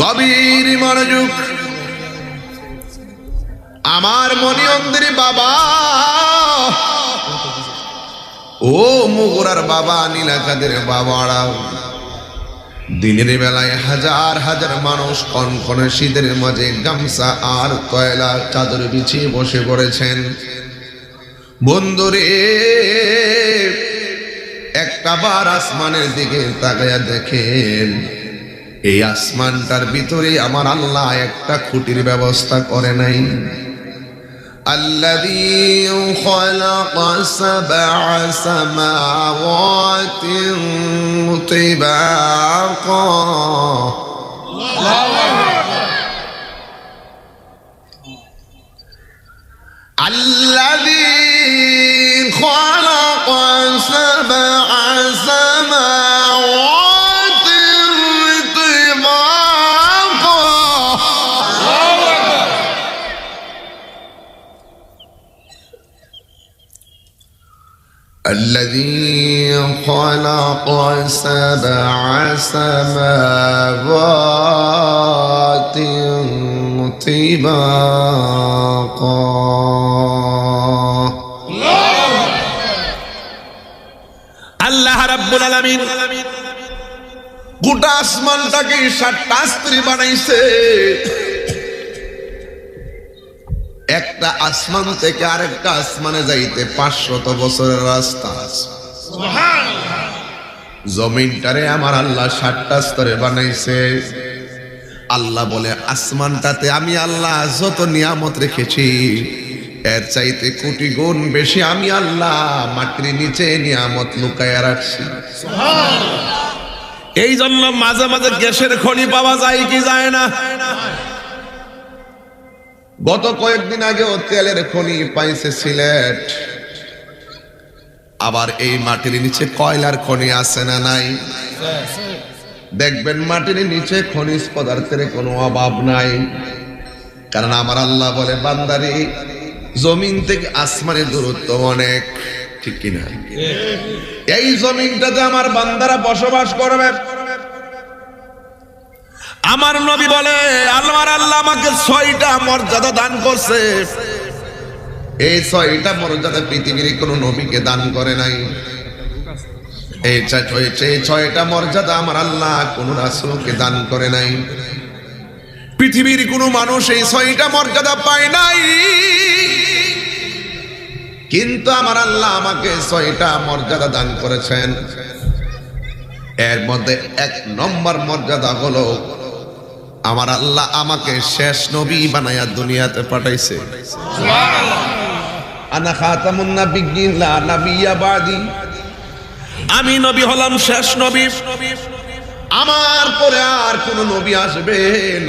গভীর মনোযোগ। আমার মনি অন্দিরি বাবা। ও মুগুরার বাবা, নীলাকাদের বাবারা। দিনের বেলায় হাজার হাজার মানুষ কনকনে শীতের মাঝে গামছা আর কয়লা চাদর বিছিয়ে বসে পড়েছেন। বন্ধুরে, একটা বার আসমানের দিকে তাকায়া দেখেন। এই আসমানটার ভিতরে আমার আল্লাহ একটা খুঁটির ব্যবস্থা করে নাই الذي خلق سبع سماوات طباقا الذي خلق سبع سماوات طباقا আল্লাহ রাব্বুল আলামিন গোটা আসমানটাকে সাতটা স্ত্রী বানাইছে একটা আসমান থেকে আরেকটা আসমানে যাইতে পাঁচশত বছরের রাস্তা আছে জমিনটারে আমার আল্লাহ সাতটা স্তরে বানাইছে। আল্লাহ বলে আসমানটাতে আমি আল্লাহ যত নিয়ামত রেখেছি এর চাইতে কোটি গুণ বেশি আমি আল্লাহ মাটির নিচে নিয়ামত লুকায়া রাখছি। এই জন্য মাঝে মাঝে গ্যাসের খনি পাওয়া যায় কি যায় না? গত কয়েকদিন আগেও তেলের খনি পাইছে সিলেট। আবার এই মাটির নিচে কয়লার খনি আছে না নাই? দেখবেন মাটির নিচে খনিজ পদার্থের কোনো অভাব নাই। কারণ আমার আল্লাহ বলে, বান্দারি, জমিন থেকে আসমানের দূরত্ব অনেক, ঠিক কিনা? এই জমিনটাতে আমার বান্দারা বসবাস করবে। আমার নবী বলে আল্লাহর আল্লাহ আমাকে ছয়টা মর্যাদা দান করছে। এই ছয়টা মর্যাদা পৃথিবীর কোন নবীকে দান করে নাই। এই ছয়টা মর্যাদা আমার আল্লাহ কোন রাসূলকে দান করে নাই। পৃথিবীর কোন মানুষ এই ছয়টা মর্যাদা পায় নাই। কিন্তু আমার আল্লাহ আমাকে ছয়টা মর্যাদা দান করেছেন। এর মধ্যে এক নম্বর মর্যাদা হলো, আমার আল্লাহ আমাকে শেষ নবী বানাইয়া দুনিয়াতে পাঠাইছে। আনা খাতামুন নাবিয়্যিন, লা আমি নবী হলাম শেষ নবী। আমার পরে আর কোন নবী আসবে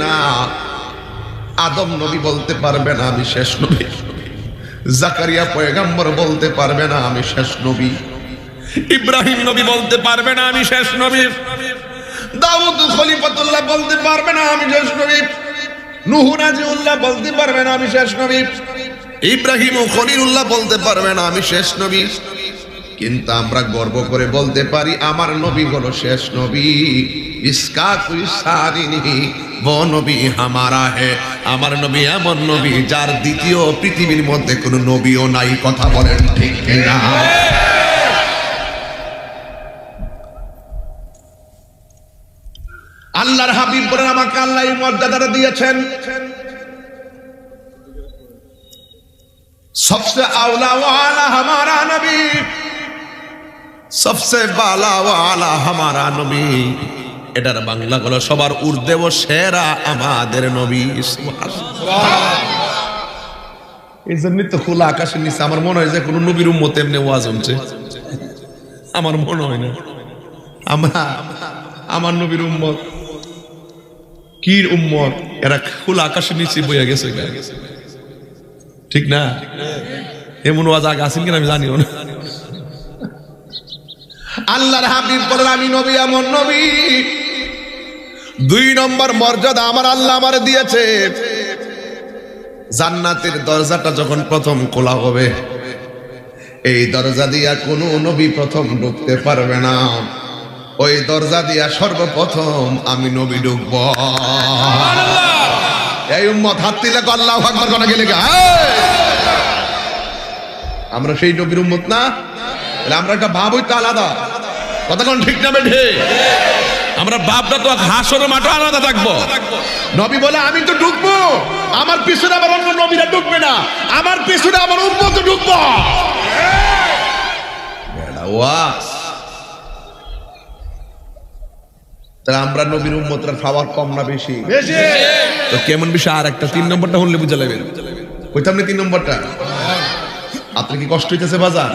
না। আদম নবী বলতে পারবে না আমি শেষ নবী। জাকারিয়া পয়গাম্বর বলতে পারবে না আমি শেষ নবী। ইব্রাহিম নবী বলতে পারবে না আমি শেষ নবী। দাউদ খলিফাতুল্লাহ বলতে পারবে না আমি শেষ নবী। নুহু নাজিউল্লাহ বলতে পারবে না আমি শেষ নবী। ইব্রাহিম ও খলিলুল্লাহ বলতে পারবে না, আমি শেষ নবী। কিন্তু আমরা গর্ব করে বলতে পারি, আমার নবী হলো শেষ নবী। নবী হামারা হে। আমার নবী এমন নবী যার দ্বিতীয় পৃথিবীর মধ্যে কোনো নবীও নাই, কথা বলেন ঠিক কিনা? আল্লাহর হাবিব বলেন, আমাকে আল্লাহ মর্যাদাটা দিয়েছেন। सबसे आउला वाला हमारा नबी सबसे बाला वाला हमारा নবী এটার বাংলা হলো সবার ঊর্ধ্বে ও সেরা আমাদের নবী এই জন্যই তো খোলা আকাশের নিচে আমার মনে হয় যে কোনো নবীর উম্মত এমনি ওয়াজ হচ্ছে আমার মনে হয় না আমরা আমার নবীর উম্মত কির উম্মত এরা খোলা আকাশের নিচে বইয়া গেছে ঠিক না? এমন ওয়াজ আগে আসেন কিনা আমি জানিও না। আল্লাহর হাবিব বলেন, আমি নবী, এমন নবী। দুই নম্বর মর্যাদা আমার আল্লাহ আমার দিয়েছে। জান্নাতের দরজাটা যখন প্রথম খোলা হবে, এই দরজা দিয়া কোনো নবী প্রথম ঢুকতে পারবে না। ওই দরজা দিয়া সর্বপ্রথম আমি নবী ঢুকব। এই উম্মত, হাত দিলে আল্লাহ আকবার করা গেলে! আমরা সেই নবীর উম্মত না? তাহলে আমরা একটা ভাব হইতে আলাদা। কতক্ষণ ঠিক না বেঠে? আমরা বাপটা তো হাসর মাঠে আলাদা থাকব। নবী বলে, আমি তো ঢুকবো। আমার পিছনে আবার অন্য নবীরা ঢুকবে না। আমার পিছনে আমার উম্মত ঢুকবো। ওয়াস। তাহলে আমরা নবীর উম্মতরা খাবার কম না বেশি? তো কেমন বিষয়? আর একটা তিন নম্বরটা হলে বুঝা লাগবে কইতাম না তিন নম্বরটা? আপনি কি কষ্ট হইতেছে বাজার?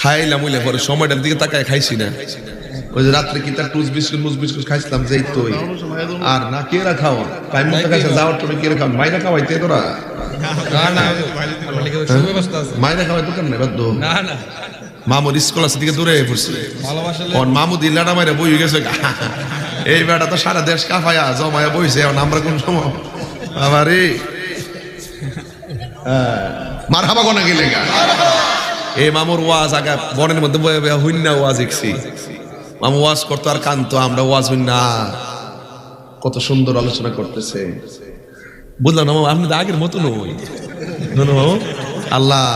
খাইলাম ওইলে পরে সময়টার দিকে তাকায় খাইছি না। ওই যে রাত্রে কি তার টুস বিস্কুট মুস বিস্কুট খাইছিলাম যেই তো আর না কে রাখাও টাইম মতো খাইছে যাওয়ার তুমি কে রাখাও মাইরা খাওয়াইতে তোরা? মাইরা খাওয়াই তো কেমনে বাধ্য? না না। মামুর স্কুল আছে দিকে দূরে পড়ছে। ভালোবাসা অন মামুদ ইল্লাটা মাইরা বই গেছে এই বেটা তো সারা দেশ কাফায়া জমায়া বইছে এখন আমরা কোন সময়? আবারে মার হাবা কোনা গেলে গা? এই মামুর ওয়াজ আগা বনের মধ্যে বয়ে বয়ে হুইন্না ওয়াজ দেখছি। মামু ওয়াজ করতো আর কানতো আমরা ওয়াজ হুইন্না কত সুন্দর আলোচনা করতেছে। বুঝলাম না মামু আপনি তো আগের মতো নই আল্লাহ।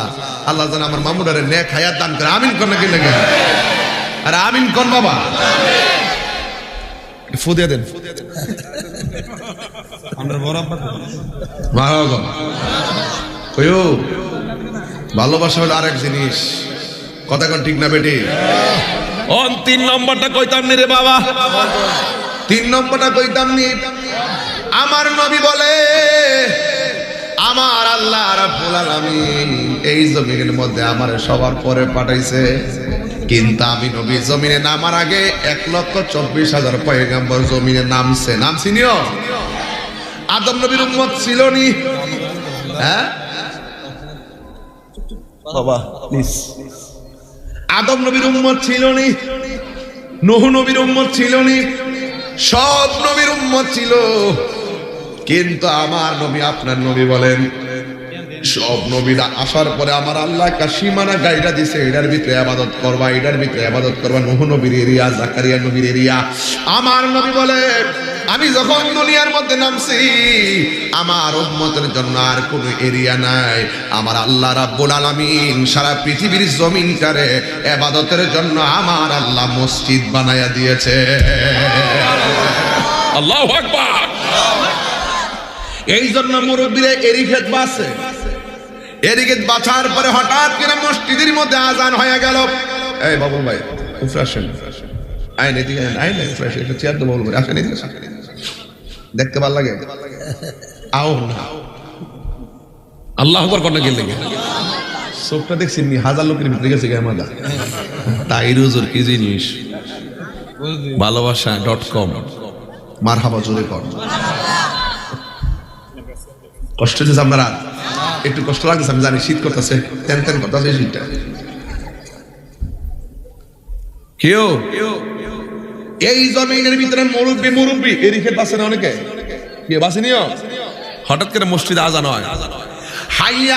আল্লাহ যেন আমার মামুডারে নে খায়াত দান করে। আমিন কোনা গেলে গা আর আমিন কোন বাবা। ফু দিয়ে দেন। আমরা বড় কইও ভালোবাসা হলো আরেক জিনিস। কথা কোন ঠিক না বেটি? অন তিন নম্বরটা কইতাম নি রে বাবা। তিন নম্বরটা কইতাম নি। আমার নবী বলে আমার আল্লাহ রাব্বুল আলামিন এই জমিনের মধ্যে আমার সবার পরে পাঠাইছে। কিন্তু আমি নবী জমিনে নামার আগে এক লক্ষ চব্বিশ হাজার পয়গাম্বর জমিনে নামছে। নাম চিনিও আদম নবীর উম্মত ছিল নি? হ্যাঁ? বাবা আদম নবীর উম্মত ছিল নি? নহু নবীর উম্মত ছিল নি? সব নবীর উম্মত ছিল। কিন্তু আমার নবী আপনার নবী বলেন, সব নবীরা আসার পরে আমার আল্লাহ সীমানা গাইডা দিছে, এটার ভিতরে আবাদত করবা, এটার ভিতরে আবাদত করবা, নহু নবীর এরিয়া, জাকারিয়া নবীর এরিয়া। আমার নবী বলে, আমি যখন দুনিয়ার মধ্যে নামছি, আমার উম্মতের জন্য আর কোনো এরিয়া নাই। আমার আল্লাহ রাব্বুল আলামিন সারা পৃথিবীর জমিনটারে আবাদতের জন্য আমার আল্লাহ মসজিদ বানায়া দিয়েছে। আল্লাহ আকবার। এই জন্য মুরব্বীরা এরিখেত বাসে এরিখেত বাছার পরে হঠাৎ করে মসজিদের মধ্যে আজান হয়ে গেল। এই বাবুল ভাই ফ্রেশন আইন এদিকে আইন ফ্রেশ একটা চেয়ার তো বাবুল ভাই, আসেন, এদিকে। দেখতে ভালো লাগে? আও না। আল্লাহ আকবার করতে গেলে চোখটা দেখছি নি হাজার লোকের ভিতরে গেছে গায়ে মাদা তাই রুজুর কি জিনিস? ভালোবাসা ডট কম। মার হাবা জোরে কর। কষ্ট হচ্ছে আপনারা একটু কষ্ট লাগতেছে, আমি জানি শীত করতেছে। তেন তেন করতেছে শীতটা। কেউ? এই জমিনের ভিতরে মুরব্বী মুরব্বী। এরিখে বাসে না অনেকে? কে হঠাৎ করে মসজিদে আজান হয়। হাইয়া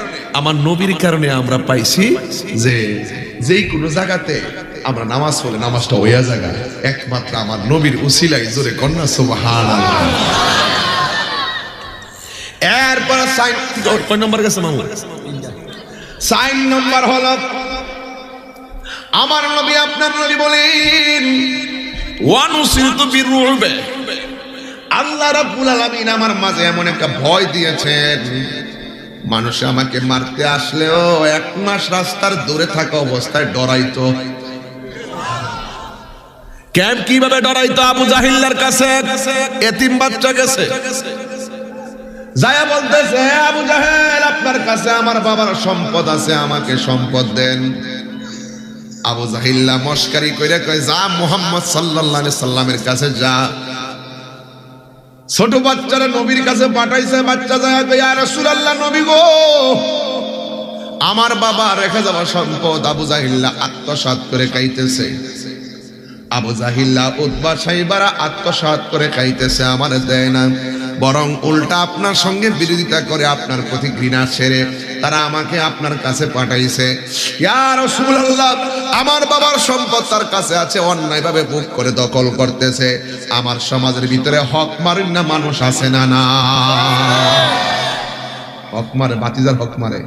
আমার নবীর কারণে আমরা পাইছি যে যেই কোনো জায়গাতে আমরা নামাজ পড়লে নামাজটা ওইয়া জায়গা। একমাত্র আমার নবীর উসিলাই জোরে কন্যা সুবহান এরপর সাইন কয় নম্বর গেছে মামু সাইন নম্বর হলো আমার নবী আপনার নবী বলেন ওয়ান উসিলতু বিরুবে। আল্লাহ রাব্বুল আলামিন আমার মাঝে এমন একটা ভয় দিয়েছেন। মানুষ আমাকে মারতে আসলেও এক মাস রাস্তার দূরে থাকা অবস্থায় ডরাইতো। ক্যাম্প কীভাবে ডরাইতো আবু জাহিল্লার কাছে? এতিম বাচ্চা গেছে। যায়া বলতেছে আবু জাহেল, আপনার কাছে আমার বাবার সম্পদ আছে, আমাকে সম্পদ দেন। আবু জাহিল্লা মস্কারি কইরা কয়, যা মুহাম্মদ সাল্লাল্লাহু আলাইহি সাল্লামের কাছে যা। ছোট বাচ্চারা নবীর কাছে পাঠাইছে, বাচ্চা যায় রাসূলুল্লাহ, নবী গো! আমার বাবা রেখে যাওয়া সম্পদ আবু জাহিল্লা আত্মসাত করে খাইতেছে। আবু জাহিল্লা উদ্বা সাইবারা আত্মসাৎ করে খাইতেছে, আমার দেয় না। বরং উল্টা আপনার সঙ্গে বিরোধিতা করে আপনার প্রতি ঘৃণা ছেড়ে তারা আমাকে আপনার কাছে পাঠাইছে। আমার বাবার সম্পদ তার কাছে আছে, অন্যায়ভাবে বুক করে দখল করতেছে। আমার সমাজের ভিতরে হক মারেন না মানুষ আছে না না। হক মারে, বাতিজার হক মারে।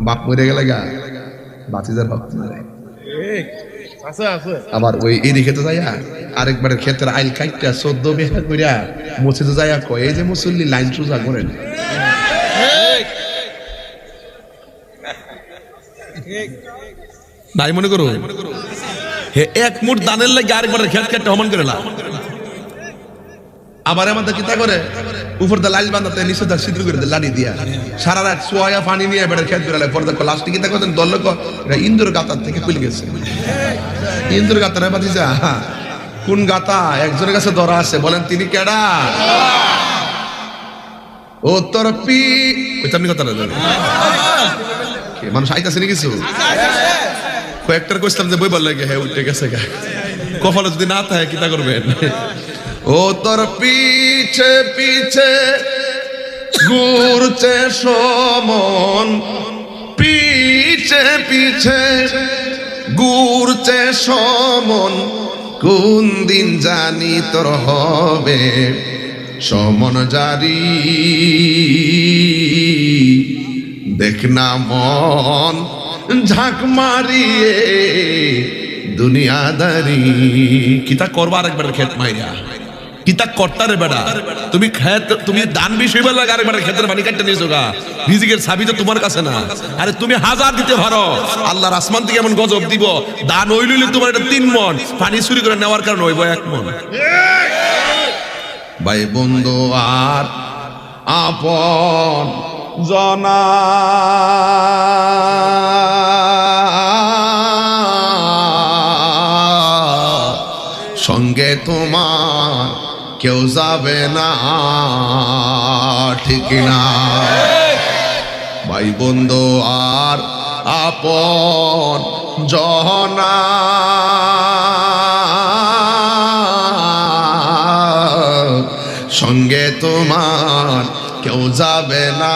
বাপ মরে গেলে গা? বাতিজার হক মারে। আবার ওই এদিকে তো যাইয়া আরেকবারের ক্ষেত্রে আইল কাইটটা চোদ্দ বেহা কইরা মসজিদে যাইয়া কয় এই যে মুসল্লি লাইন সোজা করেন। নাই মনে করো হে এক মুঠ দানের লাগে আরেকবার খেত খেতে হমান করে না আবার আমাদের কিতা করে? উপর দা লাইল বান্ধাতে নিচে দা সিদ্র করে দেয় লাড়ি দিয়া। সারা রাত সোয়া পানি নিয়ে বেড়ে খেত বেড়ালে পরে লাস্টে কিতা করতেন দল লোক এটা ইন্দুর গাতার থেকে খুলে গেছে। ইন্দুর গাতার বাতিজা কোন গাতা? একজনের কাছে ধরা আছে। বলেন তিনি কেডা? ও তোর পি আপনি কথা কে, মানুষ আইতাছে নি কিছু? কয়েকটার কইছিলাম যে বই বল লাগে হ্যাঁ উঠে গেছে কপালে যদি না থাকে কিতা করবেন? ও তোর পিছে পিছে, ঘুরছে সমন, পিছে পিছে, ঘুরছে সমন। কোন দিন জানি তোর হবে সমন জারি। দেখ না মন ঝাঁক মারিয়ে দুনিয়াদারি কিতা করবা আরেকবার খেত মাইরা। কিতা কর্তারে বেড়া। তুমি খেত, তুমি দান বিষয় বলে লাগে আরেকবার ক্ষেতের পানি কাটতে নিয়েছো গা। রিজিকের চাবি তো তোমার কাছে না। আরে তুমি হাজার দিতে পারো। আল্লাহর আসমান থেকে এমন গজব দিব। দান লইলে তোমার এটা তিন মন। পানি চুরি করে নেওয়ার কারণে হইব এক মন। ভাই বন্ধু, আর আপন জনা সঙ্গে তোমার কেউ যাবে না, ঠিক না। ভাই বন্ধু, আর আপন জনা। সঙ্গে তোমার কেউ যাবে না।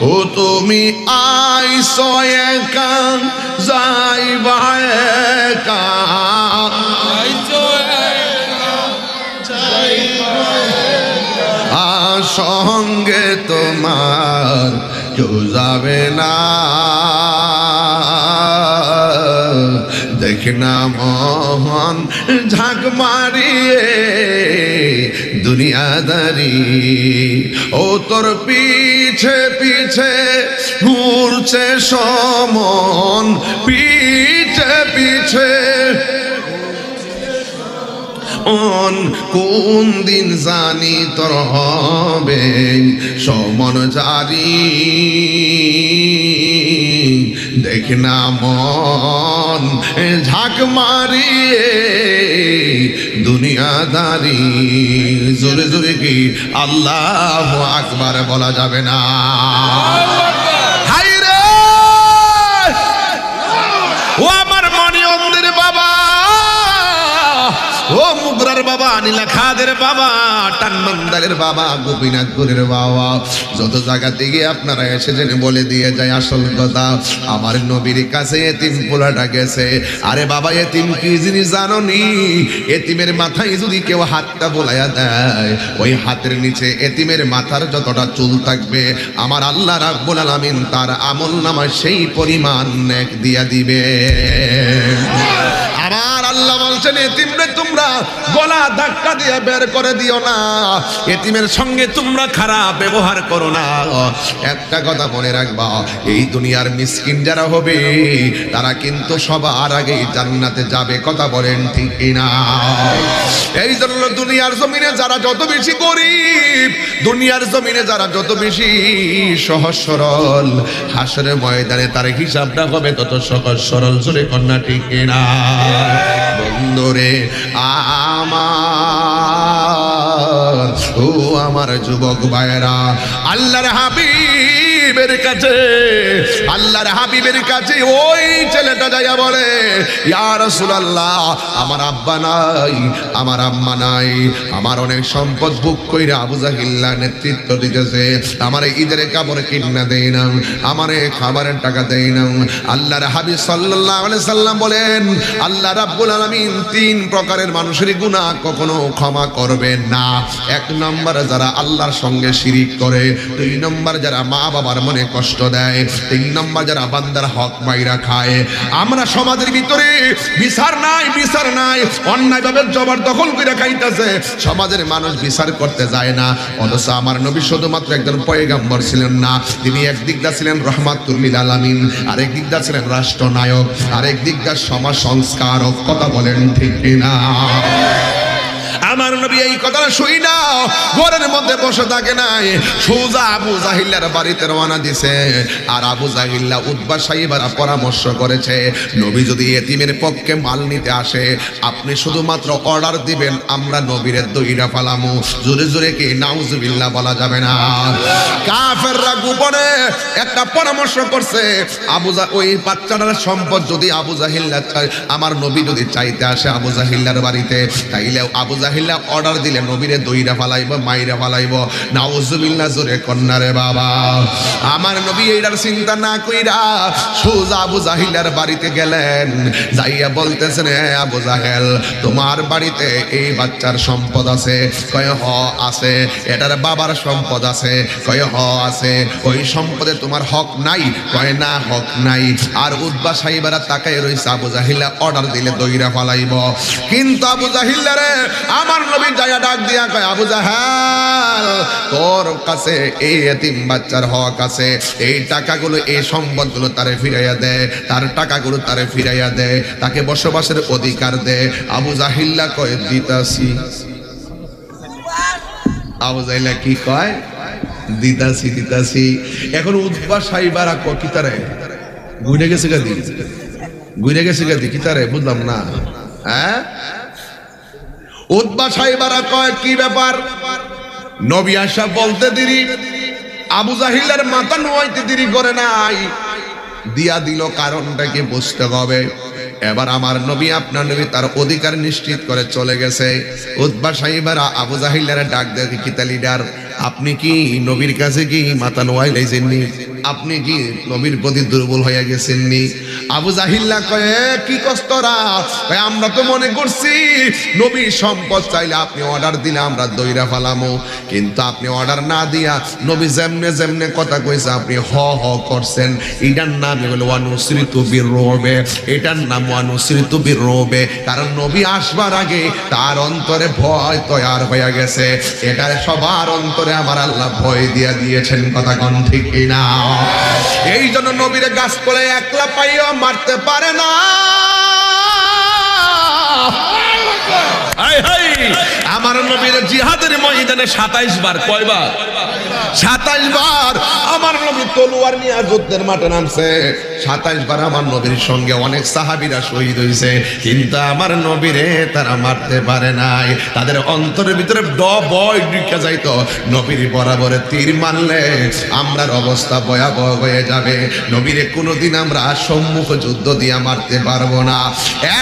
ও তুমি আইসো একা যাইবা একা সঙ্গে তোমার কেউ যাবে না। দেখ না মোহন ঝাঁক মারিয়ে দুনিয়াদারি, ও তোর পিছে পিছে ঘুরছে সমন, পিছে পিছে অন কোন দিন জানি তোর হবে? সমন জারি। দেখ না মন ঝাঁক মারিয়ে দুনিয়াদারি। জোরে জোরে কি আল্লাহ আকবার বলা যাবে না? বাবা নীলা খাদের বাবা টানমন্দারের বাবা, গোপীনাথপুরের বাবা। যত জায়গা থেকে আপনারা এসেছেন, বলে দিয়ে যায় আসল কথা, আমার নবীর কাছে এতিম পোলাটা গেছে। আরে বাবা, এতিম কি জিনিস জানো নি এতিমের মাথায় যদি কেউ হাতটা বোলাইয়া দেয়, ওই হাতের নিচে এতিমের মাথার যতটা চুল থাকবে, আমার আল্লাহ রাব্বুল আলামিন তার আমল নামায় সেই পরিমাণ নেক দিয়া দিবে। আমার আল্লাহ বলছেন, এতিমরে তোমরা গলা ধাক্কা দিয়ে বের করে দিও না। এতিমের সঙ্গে তোমরা খারাপ ব্যবহার করো না। একটা কথা মনে রাখবা, এই দুনিয়ার মিসকিন যারা হবে, তারা কিন্তু সবার আগে জান্নাতে যাবে, কথা বলেন ঠিক না এই জন্য দুনিয়ার জমিনে যারা যত বেশি গরিব, দুনিয়ার জমিনে যারা যত বেশি সহজ সরল হাসরে ময়দানে তার হিসাবটা হবে তত সহজ সরল জোরে কন্যা ঠিক না বন্ধুরে, আমার ও আমার যুবক ভাইরা আল্লাহর হাবিবের কাছে, আল্লাহর হাবিবের কাছে ওই ছেলেটা যাইয়া বলে, ইয়া রাসূলুল্লাহ, আমার আব্বা নাই, আমার আম্মা নাই, আমার অনেক সম্পদ ভোগ কইরা আবু জাহিল্লা নেতৃত্ব দিতেছে, আমার ঈদের কাপড় কিনা দেই না আমার খাবারের টাকা দেই না আল্লাহর হাবিব আলাইহি সাল্লাম বলেন, আল্লাহ রাব্বুল আলামিন তিন প্রকারের মানুষের গুনাহ কখনো ক্ষমা করবেন না। এক নম্বর যারা আল্লাহর সঙ্গে শিরিক করে, দুই নম্বর যারা মা বাবার মনে কষ্ট দেয়। তিন নম্বর যারা বান্দার হক মাইরা খায়, আমরা সমাজের ভিতরে বিচার নাই বিচার নাই, অন্যায়ভাবে জবর দখল করে খাইতেছে। সমাজের মানুষ বিচার করতে যায় না, অথচ আমার নবী শুধুমাত্র একজন পয়গাম্বর ছিলেন না, তিনি একদিক দা ছিলেন রহমাতুল্লিল আলামিন, আরেক দিক দা ছিলেন রাষ্ট্রনায়ক, আরেক দিক দা সমাজ সংস্কারক, কথা বলেন ঠিক কিনা? আমার নবী এই কথাটা শুই না। ঘরের মধ্যে বসে থাকে নাই। সোজা আবু জাহিল্লার বাড়িতে রওনা দিছে। আর আবু জাহিল্লা উদ্বা সাহিবারা পরামর্শ করেছে, নবী যদি এতিমের পক্ষে মাল নিতে আসে, আপনি শুধুমাত্র অর্ডার দিবেন, আমরা নবীরের দইরা ফালামু। জোরে জোরে কি? নাউজুবিল্লাহ বলা যাবে না। কাফেররা গোপনে একটা পরামর্শ করছে, আবু ওই বাচ্চাটার সম্পদ যদি আবু জাহিল্লা চায়, আমার নবী যদি চাইতে আসে আবু জাহিল্লার বাড়িতে তাইলে আবু জাহিল্লা অর্ডার দিলে নবীরে দইরা ফালাইব মাইরা ফালাইব। নাউজুবিল্লাহ জোরে কন্যারে বাবা। আমার নবী এইটার চিন্তা না কইরা সোজা আবু জাহিল্লার বাড়িতে গেলেন। যাইয়া বলতেছেন "হ্যাঁ, আবু জাহেল তোমার বাড়িতে এই বাচ্চার সম্পদ আছে? কয় হ আছে। এটার বাবার সম্পদ আছে। কয় হ আছে। ওই সম্পদে তোমার হক নাই? কয় না হক নাই। আর উদ্বা সাহিবারা তাকাই রইছে আবু জাহিল্লা অর্ডার দিলে দইরা ফালাইব। কিন্তু আবু জাহিল্লা রে আমার নবী জায়গা ডাক দিয়া কয়, আবু জাহাল, তোর কাছে এই এতিম বাচ্চার হক আছে। এই টাকাগুলো, এই সম্পদগুলো তারে ফিরাইয়া দে, তার টাকাগুলো তারে ফিরাইয়া দে, তাকে বসবাসের অধিকার দে। আবু জাহিল্লা কয়, দিতাছি। আবু জাহিল্লা কি কয়, দিতাছি দিতাছি। এখন উদ্বা সাইবারা কি তারে? ঘুরে গেছে গাদি ঘুরে গেছে গাদি কি তারে? বুঝলাম না। হ্যাঁ? উদ্বা সাহেবারা কয়, কি ব্যাপার? নবী আশা বলতে দিরি। আবু জাহিলের মাথা নোয়াইতে দিরি করে নাই। দিয়া দিল কারণটাকে বুঝতে হবে। এবার আমার নবী আপনার নবী তার অধিকার নিশ্চিত করে চলে গেছে। উদ্বা সাহিবারা আবু জাহিলের ডাক দেখে কিতা লিডার আপনি কি নবীর কাছে কি মাথা নোয়াই লাইছেননি? আপনি কি নবীর প্রতি দুর্বল হয়ে গেছেননি? আবু জাহিল্লা কয়ে "এ, কি কষ্টরা আমরা তো মনে করছি নবীর সম্পদ চাইলে আপনি অর্ডার দিলে আমরা দইরা ফালামো। কিন্তু আপনি অর্ডার না দিয়া নবী যেমনে যেমনে কথা কইছে আপনি হ হ করছেন। এটার নাম হলো অনুসৃত বীর রোবে এটার নাম অনুসৃত বীর রোবে কারণ নবী আসবার আগে তার অন্তরে ভয় তৈয়ার হয়ে গেছে। এটা সবার অন্তরে আমার আল্লাহ ভয় দিয়া দিয়েছেন কথা কন ঠিক না এই জন্য নবীর গাছ করে একলা পাইয়া মারতে পারে না। হাই। আমার নবীর জিহাদের ময়দানে সাতাইশ বার কয়বার? সাতাইশ বার। আমার নবী তলোয়ার নিয়ে যুদ্ধের মাঠে নামছে। সাতাইশ বার আমার নবীর সঙ্গে অনেক সাহাবিরা শহীদ হয়েছে কিন্তু আমার নবীরে তারা মারতে পারে নাই। তাদের অন্তরের ভিতরে ড বয় ঢুকে যাইতো। নবীর বরাবরে তীর মারলে আমরার অবস্থা ভয়াবহ হয়ে যাবে। নবীরে কোনোদিন আমরা সম্মুখ যুদ্ধ দিয়ে মারতে পারব না।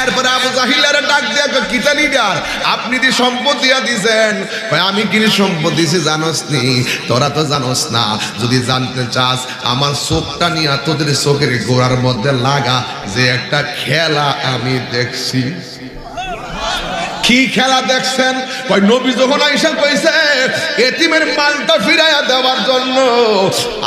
এরপরে আবু জাহিলারে ডাক দিয়া কয়, কিতা লিডার আপনি যে সম্পদ দিয়া দিছেন। আমি কি সম্পদ দিছি জানোস নি? তোরা তো জানোস না। যদি জানতে চাস, আমার চোখটা নিয়ে তোদের চোখের গোড়ার মধ্যে লাগা যে একটা খেলা আমি দেখছি। কি খেলা দেখছেন? কই নবী যখন আইসা কইছে, এতিমের মালটা ফিরাইয়া দেওয়ার জন্য,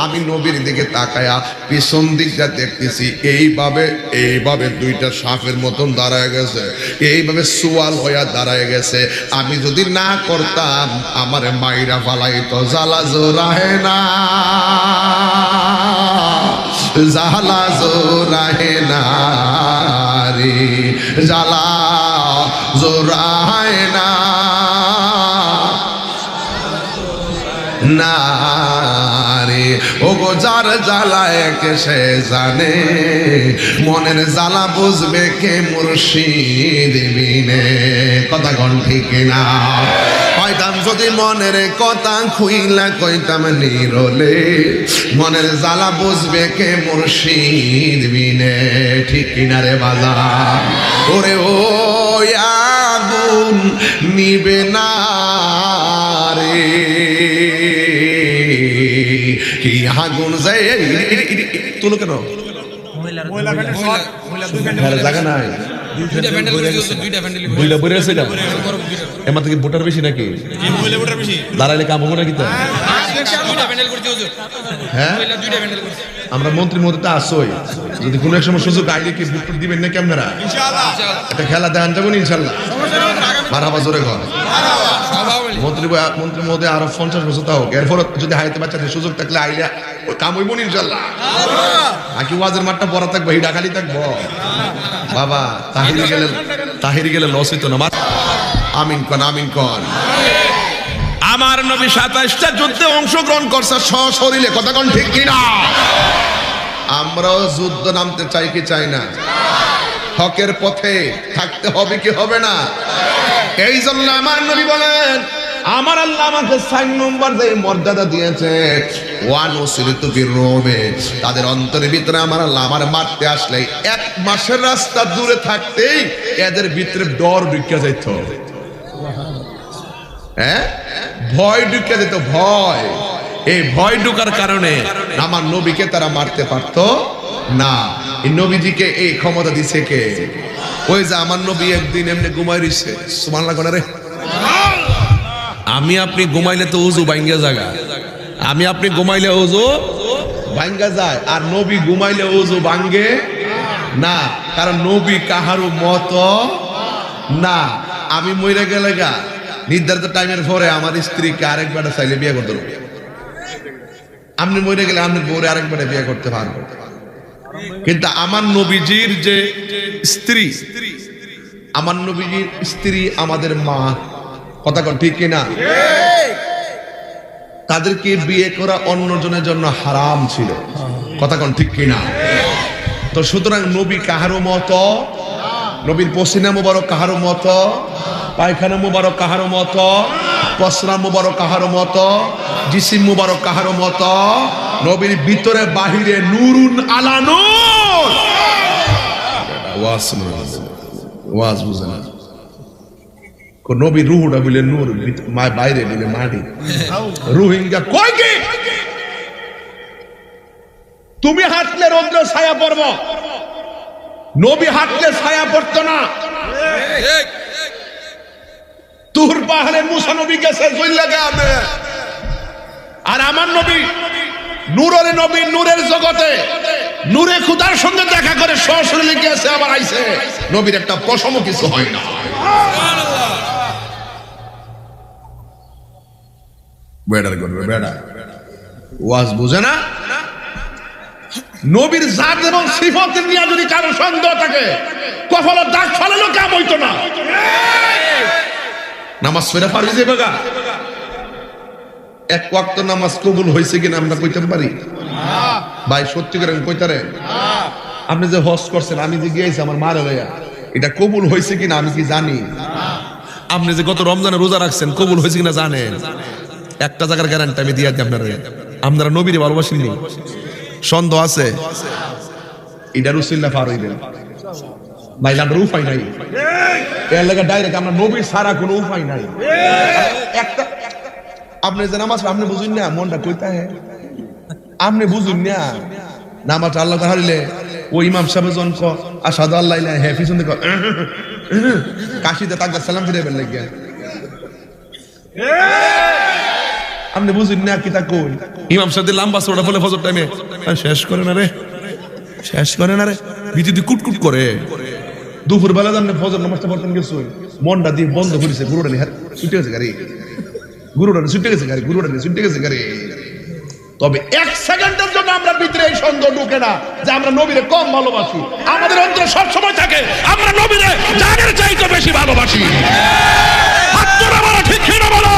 আমি নবীর দিকে তাকায়া পিছন দিকটা দেখতেছি, এইভাবে এইভাবে দুইটা সাপের মতন দাঁড়ায় গেছে, এইভাবে সুয়াল হইয়া দাঁড়ায় গেছে। আমি যদি না করতাম, আমার মাইরা ফালাই তো জ্বালা জোরাহে না। জ্বালা জোরাহে না রে, জ্বালা জোরায় না। না। ও গো যার জ্বালায় কে সে জানে। মনের জ্বালা বুঝবে কে মুর্শিদ বিনে। কথা গণ ঠিক না। কইতাম যদি মনের কথা খুইলা কইতাম নিরলে। মনের জ্বালা বুঝবে কে মুর্শিদ বিনে। ঠিক কিনা রে বাজা ওরে ও নিবে না রে। আগুন যায় তুলো কেন? জায়গা নাই এমন থেকে ভোটার বেশি নাকি? দাঁড়াইলে কাম হবে নাকি তা? হ্যাঁ করছে আমরা মন্ত্রী মধ্যে আসই যদি কোনো এক সময় সুযোগ আইলে কি ভোট দিবেন নাকি আপনারা? একটা খেলা দেখান যাবেন ইনশাল্লাহ বারো বছরে ঘর মন্ত্রী মন্ত্রী মহোদয় আরও পঞ্চাশ বছর তা হোক। এরপর যদি হাইতে বাচ্চাদের সুযোগ থাকলে আইলে ওই কাম হইব ইনশাল্লাহ। নাকি ওয়াজের মাঠটা পড়া থাকব হিডা খালি থাকব। বাবা তাহিরি গেলে তাহিরি গেলে লস হইতো না। আমিন কন আমিন কন। আমার নবী সাতাইশটা যুদ্ধে অংশগ্রহণ করছে সশরীরে কথা কোন ঠিক কিনা? আমরাও যুদ্ধ নামতে চাই কি চাই না? হকের পথে থাকতে হবে কি হবে না? এই জন্য আমার নবী বলেন আমার আল্লাহ আমাকে সাইন নম্বর দিয়ে মর্যাদা দিয়েছে। ওয়ান ও ওসিলিত রোবে তাদের অন্তরের ভিতরে আমার আল্লাহ আমার মারতে আসলে এক মাসের রাস্তা দূরে থাকতেই এদের ভিতরে ডর ঢুকে যাইত। হ্যাঁ? ভয় ঢুকে যেত ভয়। এই ভয় ঢুকার কারণে আমার নবীকে তারা মারতে পারতো না। এই নবীজিকে এই ক্ষমতা দিছে কে? ওই যে আমার নবী একদিন এমনি ঘুমাই রইছে। সুমান লাগো না রে। আমি আপনি ঘুমাইলে তো উজু বাইঙ্গা জায়গা আমি আপনি ঘুমাইলে উজু ভাঙ্গা যায়। আর নবী ঘুমাইলে ওজু ভাঙ্গে না। কারণ নবী কাহারও মত না। আমি মরে গেলে গা, নির্ধারিত টাইমের পরে আমার স্ত্রীকে আরেকবার চাইলে বিয়ে করতে পারব আপনি মরে গেলে আপনি বউরে আরেকবার বিয়ে করতে পারব কিন্তু আমার নবীজির যে স্ত্রী, আমার নবীজির স্ত্রী আমাদের মা কথা ঠিক কিনা? তাদেরকে বিয়ে করা অন্যজনের জন্য হারাম ছিল। কথা কন, ঠিক কিনা? তো সুতরাং নবী কাহারো মত? নবীর পসিনা মুবারক কাহারো মত? পায়খানা মুবারক কাহারো মত? পসরা মুবারক কাহারও মত? জিসিম মুবারক কাহারো মত? নবীর ভিতরে বাহিরে নুরুন আলানুর ওয়াজ ওয়াজ বুঝে না নবী রুহুটা বলে নূর মা- বাইরে বলে মাটি রোহিঙ্গা কই কি তুমি হাঁটলে রৌদ্র ছায়া পড়ব নবী হাঁটলে ছায়া পড়তো না তুর পাহাড়ে মুসা নবী গেছে আর আমার নবী নূরের নবী নূরের জগতে নূরে খুদার সঙ্গে দেখা করে সশরীরে গেছে আবার আইছে নবীর একটা পশম কিছু হয় না বেড়ার করবে বেড়া। ওয়াজ বুঝে না? নবীর জাত এবং সিফতের নিয়ে যদি কারও সন্দেহ থাকে কপালে দাগ হইতো না। নামাজ ফেরা যে বেগা। এক ওয়াক্ত নামাজ কবুল হয়েছে কিনা আমরা কইতে পারি? ভাই, সত্যি করে কইতারে, আপনি যে হজ করছেন, আমি যে গিয়েছি আমার মারে লইয়া, এটা কবুল হয়েছে কিনা আমি কি জানি? আপনি যে গত রমজানে রোজা রাখছেন, কবুল হয়েছে কিনা জানেন? একটা জায়গার গ্যারান্টি আমি দিয়ে দিই আপনারা। আপনারা নবীরে ভালোবাসেননি সন্দেহ আছে? এটা রুসিল্লা পার হইবেন নাইলে আমরা উপায় নাই। এর লাগে ডাইরেক্ট আমরা নবীর সারা কোনো উপায় নাই। একটা আপনি যে নামাজ আপনি বুঝুন না, মনটা কইতা হে আপনি বুঝুন না, নামাজ আল্লাহ হারিলে ও ইমাম সাহেব জন ক আসাদু আল্লাহ ইলাহা হ্যাঁ পিছন থেকে কাশিতে তাকদা সালাম ফিরে বেল লাগিয়া। আপনি বুঝুন না কি তা কই? ইমাম সাহেব লম্বা সোটা বলে ফজর টাইমে শেষ করে না রে শেষ করে না রে। বিদ্যুৎ কুটকুট করে। দুপুর বেলা জানলে ফজর নামাজটা পড়তেন গেছো মনটা দিয়ে বন্ধ করেছে গুরুটা নিয়ে ছুটে গেছে গাড়ি। গুরুটা ছুটে গেছে গাড়ি গুরুটা ছুটে গেছে গাড়ি। তবে এক সেকেন্ডের জন্য আমরা ভিতরে এই সন্দেহ ঢুকে না যে আমরা নবীরে কম ভালোবাসি। আমাদের অন্তরে সবসময় থাকে আমরা নবীরে জানের চাইতে বেশি ভালোবাসি। হাত তোরা বলো ঠিক বলো?